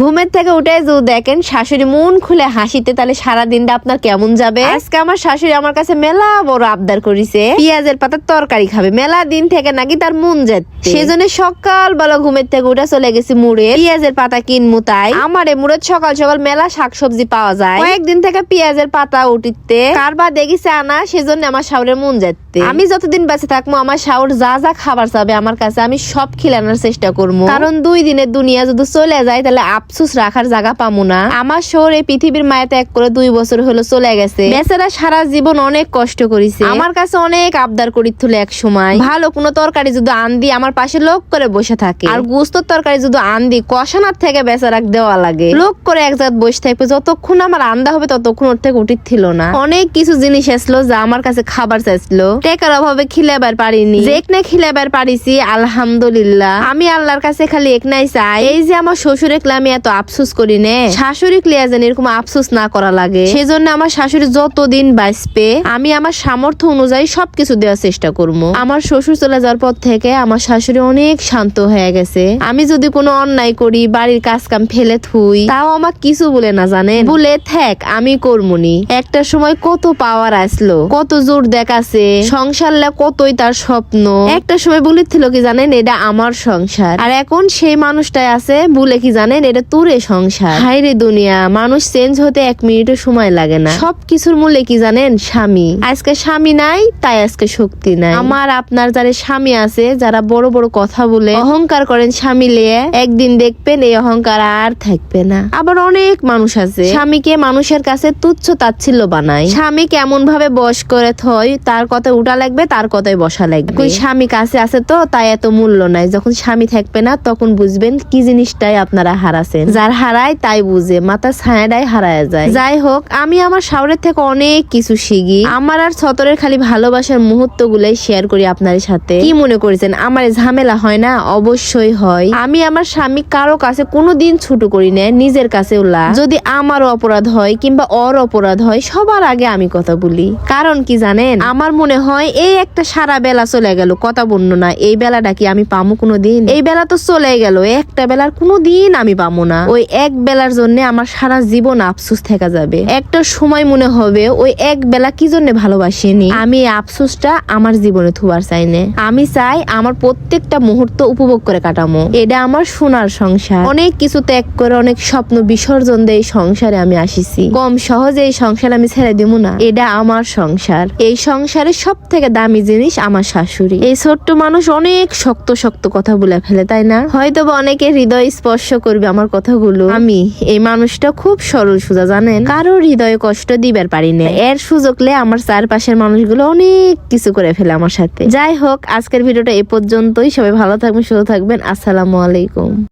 ঘুমের থেকে উঠে যদি দেখেন শাশুড়ি মন খুলে হাসিতে, তাহলে সারা দিনটা আপনার কেমন যাবে? আজকে আমার শাশুড়ি আমার কাছে মেলা বড় আবদার করিছে। পেঁয়াজের পাতার তরকারি খাবে। মেলা দিন থেকে নাকি তার মন যাচ্ছে। সেজন্য সকাল বেলা ঘুমের থেকে উঠে চলে গেছি মুড়ে। পেঁয়াজের পাতা কিনমু তাই। আমার মুড়ের সকাল সকাল মেলা শাকসবজি পাওয়া যায়। কয়েকদিন থেকে পেঁয়াজের পাতা উঠিতে। কারবার দেখিছে আনা, সেজন্য আমার শাওরের মন যাচ্ছে। আমি যতদিন বেঁচে থাকব, আমার শাওর যা যা খাবার চাবে, আমার কাছে আমি সব খিলানোর চেষ্টা করব। কারণ দুই দিনের দুনিয়া যদি চলে যায়, তাহলে আফসুস রাখার জায়গা পামু না। আমার শহর এই পৃথিবীর মায়া ত্যাগ করে দুই বছর হলো চলে গেছে। বেচারা সারা জীবন অনেক কষ্ট করেছে। আমার কাছে অনেক আবদার করি তুলে এক সময়। ভালো কোনো তরকারি যদি আনদি আমার পাশে লোক করে বসে থাকে। আর গুস্তর তরকারি যদি আনদি কষানার থেকে বেচারাক দেওয়া লাগে। লোক করে এক জাত বসে থাকবে, যতক্ষণ আমার আন্দা হবে ততক্ষণ ওর থেকে উঠিত ছিল না। অনেক কিছু জিনিস আসলো যা আমার কাছে খাবার চাইছিল। টেকার অভাবে খিলেবার পারিনি। যেখানে খিলেবার পারিছি, আলহামদুলিল্লাহ। আমি আল্লাহর কাছে খালি একনাই চাই। এই যে আমার শ্বশুরে আমি এত আফসোস করি নে। শাশুড়ি ক্লিয়া যেন এরকম আফসোস না করা লাগে। সেজন্য আমার শাশুড়ি যতদিন বাঁচবে, আমি আমার সামর্থ্য অনুযায়ী সবকিছু দেওয়ার চেষ্টা করব। আমার শ্বশুর চলে যাওয়ার পর থেকে আমার শাশুড়ি অনেক শান্ত হয়ে গেছে। আমি যদি কোনো অন্যায় করি, বাড়ির কাজ কাম ফেলে থুই, তাও আমার কিছু বলে না জানেন? বলে, থাক, আমি করমুনি একটা সময় কত পাওয়ার আসলো, কত জোর দেখাছে সংসারলা কতই তার স্বপ্ন। একটা সময় বলেছিল কি জানেন, এটা আমার সংসার। আর এখন সেই মানুষটাই আছে, বলে কি জানেন, এটা তোরে সংসার। হাই রে দুনিয়া মানুষ চেঞ্জ হতে এক মিনিটও সময় লাগে না। সব কিছুর মূল্যে কি জানেন? স্বামী। আজকে স্বামী নাই তাই আজকে শক্তি নাই। আমার আপনার যারা স্বামী আছে যারা বড় বড় কথা বলে অহংকার করেন স্বামী লিয়ে একদিন দেখবেন এই অহংকার আর থাকবে না। আবার অনেক মানুষ আছে। স্বামীকে মানুষের কাছে তুচ্ছ তাচ্ছিল্য বানায়। স্বামী কেমন ভাবে বস করে থয় তার কথা উঠা লাগবে তার কথাই বসা লাগবে। কই স্বামী কাছে আছে তো তাই এত মূল্য নাই। যখন স্বামী থাকবে না তখন বুঝবেন কি জিনিসটাই আপনারা হারাছেন যার হারায় তাই বুঝে মাথা ছায়াটাই হারায় যায়। যাই হোক, আমি আমার শাওরের থেকে অনেক কিছু শিখি। আমার আর ছতরের খালি ভালোবাসার মুহূর্ত গুলাই শেয়ার করি আপনাদের সাথে। কি মনে করেছেন? আমার ঝামেলা হয় না? অবশ্যই হয়। আমি আমার স্বামী কারও কাছে কোনোদিন ছোট করি না, নিজের কাছে ওলা যদি আমারও অপরাধ হয় কিংবা অর অপরাধ হয়, সবার আগে আমি কথা বলি। কারণ কি জানেন? আমার মনে হয় এই একটা সারা বেলা চলে গেল, কথা বন্য না। এই বেলাটা কি আমি পামো কোনো দিন এই বেলা তো চলে গেল, একটা বেলার কোনো দিন আমি পামো না। ওই এক বেলার জন্য আমার সারা জীবন আফসোস থেকে যাবে। একটা সময় মনে হবে, ওই এক বেলা কি জন্য ভালোবাসিনি? আমি আফসোসটা আমার জীবনে থুয়ার চাই না। আমি চাই আমার প্রত্যেকটা মুহূর্ত উপভোগ করে কাটামো। এটা আমার সোনার সংসার। অনেক কিছু ত্যাগ করে, অনেক স্বপ্ন বিসর্জন দিয়ে সংসারে আমি আসিছি। কম সহজে এই সংসার আমি ছেড়ে দিব না। এটা আমার সংসার। এই সংসারের সব থেকে দামি জিনিস আমার শাশুড়ি। এই ছোট্ট মানুষ অনেক শক্ত শক্ত কথা বলে ফেলে, তাই না? হয়তো অনেকে হৃদয় স্পর্শ করবে আমার কথাগুলো। আমি, এই মানুষটা খুব সরল সুজা, জানেন? কারও হৃদয়ে কষ্ট দিবার পারি না এর সুযোগলে আমার চারপাশের মানুষগুলো অনেক কিছু করে ফেলে আমার সাথে। যাই হোক, আজকের ভিডিওটা এ পর্যন্তই। সবাই ভালো থাকবেন, সুস্থ থাকবেন। আসসালামু আলাইকুম।